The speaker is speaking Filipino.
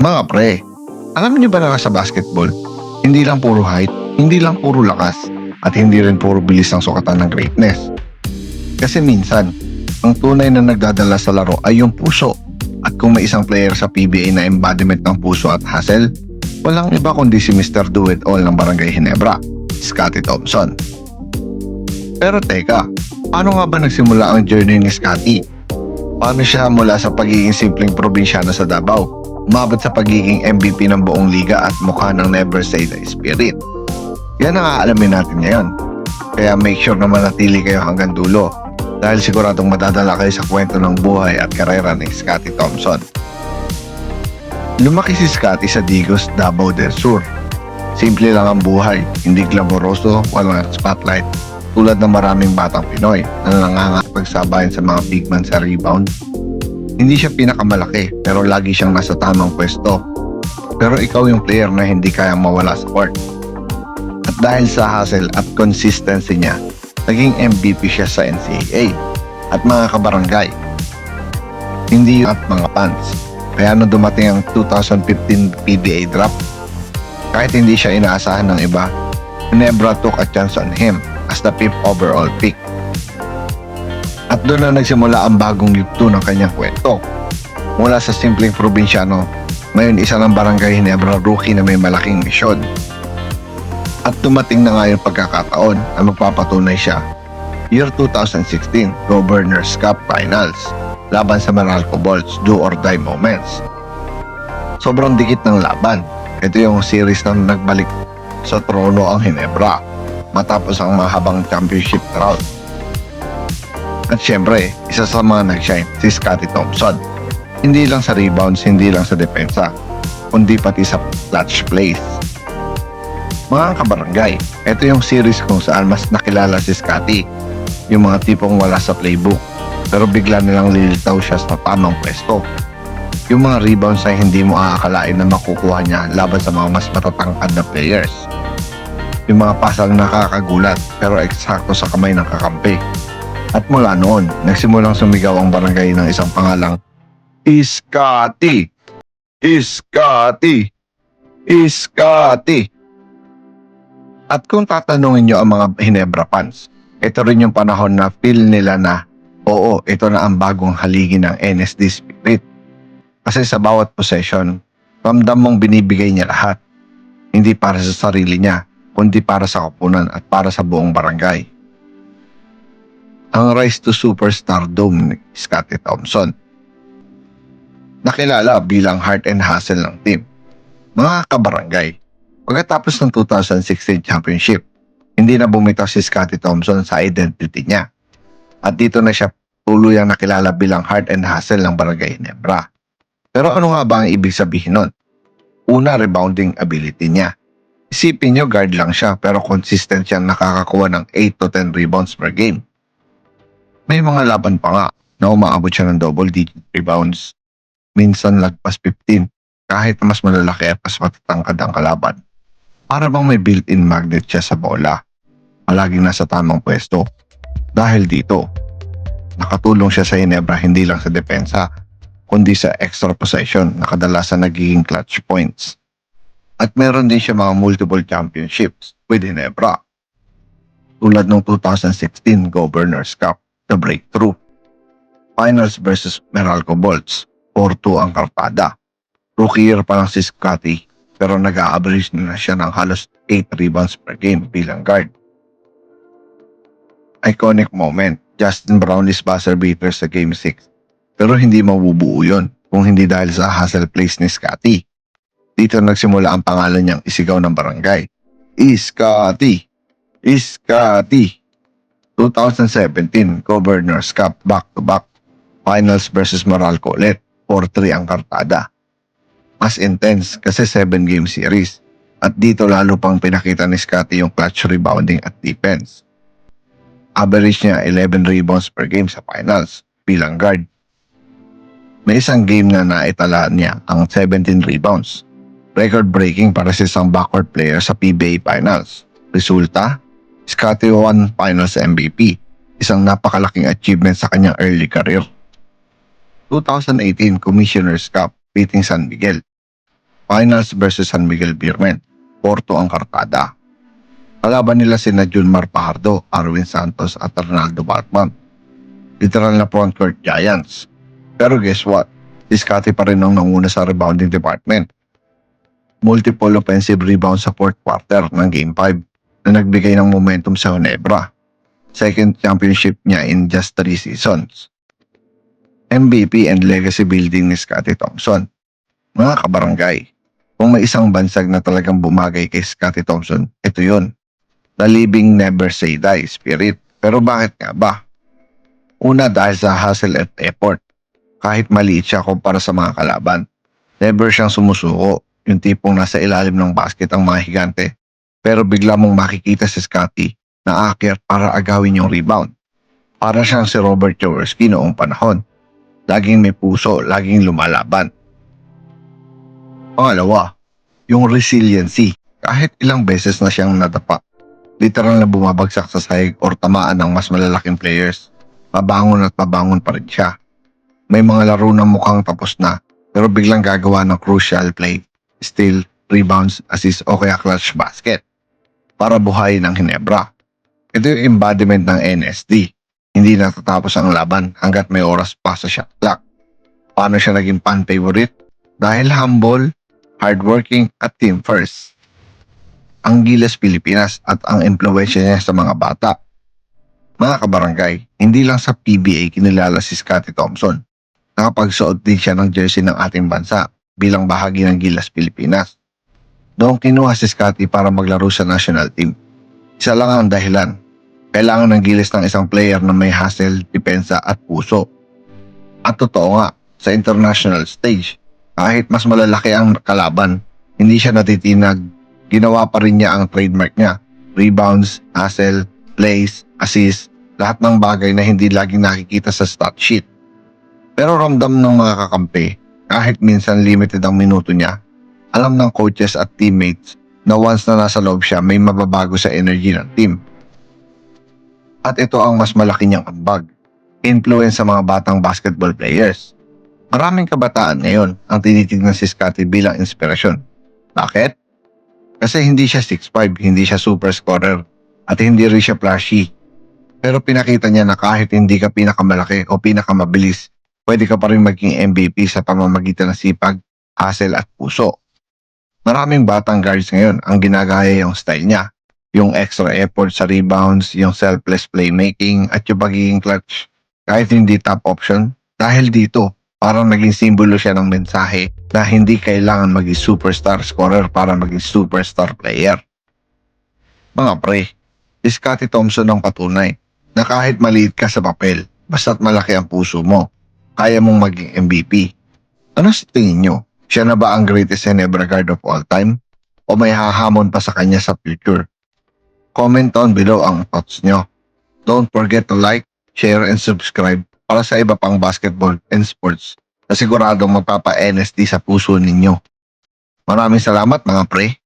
Mga pre, alam niyo ba na sa basketball, hindi lang puro height, hindi lang puro lakas, at hindi rin puro bilis ang sukatan ng greatness. Kasi minsan, ang tunay na nagdadala sa laro ay yung puso. At kung may isang player sa PBA na embodiment ng puso at hustle, walang iba kundi si Mr. Do It All ng Barangay Hinebra, Scotty Thompson. Pero teka, paano nga ba nagsimula ang journey ni Scotty? Paano siya mula sa pagiging simpleng probinsyano sa Davao, umabot sa pagiging MVP ng buong liga at mukha ng never say die spirit? Yan ang aalamin natin ngayon. Kaya make sure na manatili kayo hanggang dulo dahil siguradong madadala kayo sa kwento ng buhay at karera ni Scotty Thompson. Lumaki si Scotty sa Digos, Davao del Sur. Simple lang ang buhay, hindi glamoroso, walang spotlight, tulad ng maraming batang Pinoy na nangangapagsabayan sa mga big man sa rebound. Hindi siya pinakamalaki pero lagi siyang nasa tamang pwesto. Pero ikaw yung player na hindi kayang mawala sa court. At dahil sa hustle at consistency niya, naging MVP siya sa NCAA at mga kabarangay. Hindi at mga fans. Kaya nung dumating ang 2015 PBA draft, kahit hindi siya inaasahan ng iba, Ginebra took a chance on him as the fifth overall pick. At doon na nagsimula ang bagong yugto ng kanyang kwento. Mula sa simpleng probinsyano, ngayon isa ng barangay Ginebra rookie na may malaking misyon. At dumating na nga pagkakataon na magpapatunay siya. Year 2016, Governors Cup Finals, laban sa Meralco Bolts, do or die moments. Sobrang dikit ng laban. Ito yung series na nagbalik sa trono ang Hinebra matapos ang mahabang championship drought. At syempre, isa sa mga nag-shine si Scotty Thompson. Hindi lang sa rebounds, hindi lang sa depensa, kundi pati sa clutch plays. Mga kabarangay, ito yung series kung saan mas nakilala si Scotty. Yung mga tipong wala sa playbook, pero bigla nilang lilitaw siya sa tamang pwesto. Yung mga rebounds na hindi mo aakalain na makukuha niya laban sa mga mas matatangkad na players. Yung mga pasang nakakagulat pero eksakto sa kamay ng kakampi. At mula noon, nagsimulang sumigaw ang barangay ng isang pangalang Iskati! Iskati! Iskati! At kung tatanungin nyo ang mga Hinebra fans, ito rin yung panahon na feel nila na oo, ito na ang bagong haligi ng NSD Spirit. Kasi sa bawat possession, ramdam mong binibigay niya lahat. Hindi para sa sarili niya, kundi para sa kapunan at para sa buong barangay. Ang rise to superstardom ni Scotty Thompson. Nakilala bilang heart and hustle ng team. Mga kabarangay, Pagkatapos ng 2016 championship, hindi na bumitaw si Scotty Thompson sa identity niya. At dito na siya tuluyang nakilala bilang heart and hustle ng Barangay Nebra. Pero ano nga ba ang ibig sabihin nun? Una, rebounding ability niya. Isipin nyo guard lang siya pero consistent siyang nakakakuha ng 8 to 10 rebounds per game. May mga laban pa nga na umaabot siya ng double digit rebounds. Minsan lagpas 15 kahit mas malalaki at mas matatangkad ang kalaban para bang may built-in magnet siya sa bola. Palaging nasa tamang pwesto. Dahil dito, nakatulong siya sa Hinebra hindi lang sa depensa, kundi sa extra possession na kadalasan nagiging clutch points. At meron din siya mga multiple championships with Hinebra. Tulad ng 2016 Governors Cup, The Breakthrough. Finals versus Meralco Bolts, 4-2 ang kartada. Rookie year pa lang si Scotty pero nag-a-average na siya ng halos 8 rebounds per game bilang guard. Iconic moment, Justin Brownlee's buzzer beater sa Game 6. Pero hindi mabubuo yun kung hindi dahil sa hustle plays ni Scotty. Dito nagsimula ang pangalan niyang isigaw ng barangay. Iskati! Iskati! 2017 Governors Cup back-to-back Finals versus Moralco ulit 4-3 ang kartada mas intense kasi 7 game series. At dito lalo pang pinakita ni Scotty yung clutch rebounding at defense. Average niya 11 rebounds per game sa finals bilang guard. May isang game na naitala niya ang 17 rebounds. Record breaking para sa isang backcourt player sa PBA Finals. Resulta, Scotty won Finals MVP, isang napakalaking achievement sa kanyang early career. 2018 Commissioner's Cup beating San Miguel Finals versus San Miguel Beermen. Porto ang karkada. Kalaban nila sina Junmar Pajardo, Arwin Santos at Ronaldo Batman. Literal na front court giants. Pero guess what? Discati pa rin ang nanguna sa rebounding department. Multiple offensive rebounds sa fourth quarter ng Game 5 na nagbigay ng momentum sa Ginebra. Second championship niya in just 3 seasons. MVP and legacy building ni Scottie Thompson. Mga kabarangay, kung may isang bansag na talagang bumagay kay Scottie Thompson, ito yun. The living never say die spirit. Pero bakit nga ba? Una dahil sa hustle at effort. Kahit maliit siya kumpara sa mga kalaban. Never siyang sumusuko. Yung tipong nasa ilalim ng basket ang mga higante. Pero bigla mong makikita si Scottie na aakyat para agawin yung rebound. Para siyang si Robert Jaworski noong panahon. Laging may puso, laging lumalaban. Pangalawa, yung resiliency. Kahit ilang beses na siyang nadapa, literal na bumabagsak sa sahig or tamaan ng mas malalaking players. Pabangon at pabangon pa rin siya. May mga laro na mukhang tapos na, pero biglang gagawa ng crucial play, steal, rebounds, assist o kaya clutch basket para buhayin ang Hinebra. Ito yung embodiment ng NSD. Hindi natatapos ang laban hanggat may oras pa sa shot clock. Paano siya naging fan favorite? Dahil humble, hardworking at team first. Ang Gilas Pilipinas at ang impluensya niya sa mga bata. Mga kabarangay, hindi lang sa PBA kinilala si Scottie Thompson. Nakapagsuot din siya ng jersey ng ating bansa bilang bahagi ng Gilas Pilipinas. Doon kinuha si Scottie para maglaro sa national team. Isa lang ang dahilan. Kailangan ng Gilas ng isang player na may hustle, depensa at puso. At totoo nga, sa international stage, kahit mas malalaki ang kalaban, hindi siya natitinag. Ginawa pa rin niya ang trademark niya. Rebounds, hustle, plays, assist, lahat ng bagay na hindi laging nakikita sa stat sheet. Pero ramdam ng mga kakampi, kahit minsan limited ang minuto niya, alam ng coaches at teammates na once na nasa loob siya, may mababago sa energy ng team. At ito ang mas malaki niyang ambag. Influence sa mga batang basketball players. Maraming kabataan ngayon ang tinitignan si Scottie bilang inspirasyon. Bakit? Kasi hindi siya 6'5", hindi siya super scorer, at hindi rin siya flashy. Pero pinakita niya na kahit hindi ka pinakamalaki o pinakamabilis, pwede ka pa rin maging MVP sa pamamagitan ng sipag, hustle at puso. Maraming batang guards ngayon ang ginagaya yung style niya. Yung extra effort sa rebounds, yung selfless playmaking, at yung pagiging clutch. Kahit hindi top option, dahil dito, parang naging simbolo siya ng mensahe na hindi kailangan maging superstar scorer para maging superstar player. Mga pre, si Scottie Thompson ang patunay na kahit maliit ka sa papel, basta't malaki ang puso mo, kaya mong maging MVP. Ano sa tingin nyo? Siya na ba ang greatest Ginebra guard of all time? O may hahamon pa sa kanya sa future? Comment down below ang thoughts nyo. Don't forget to like, share, and subscribe para sa iba pang basketball and sports na siguradong magpapa-NSD sa puso ninyo. Maraming salamat mga pre.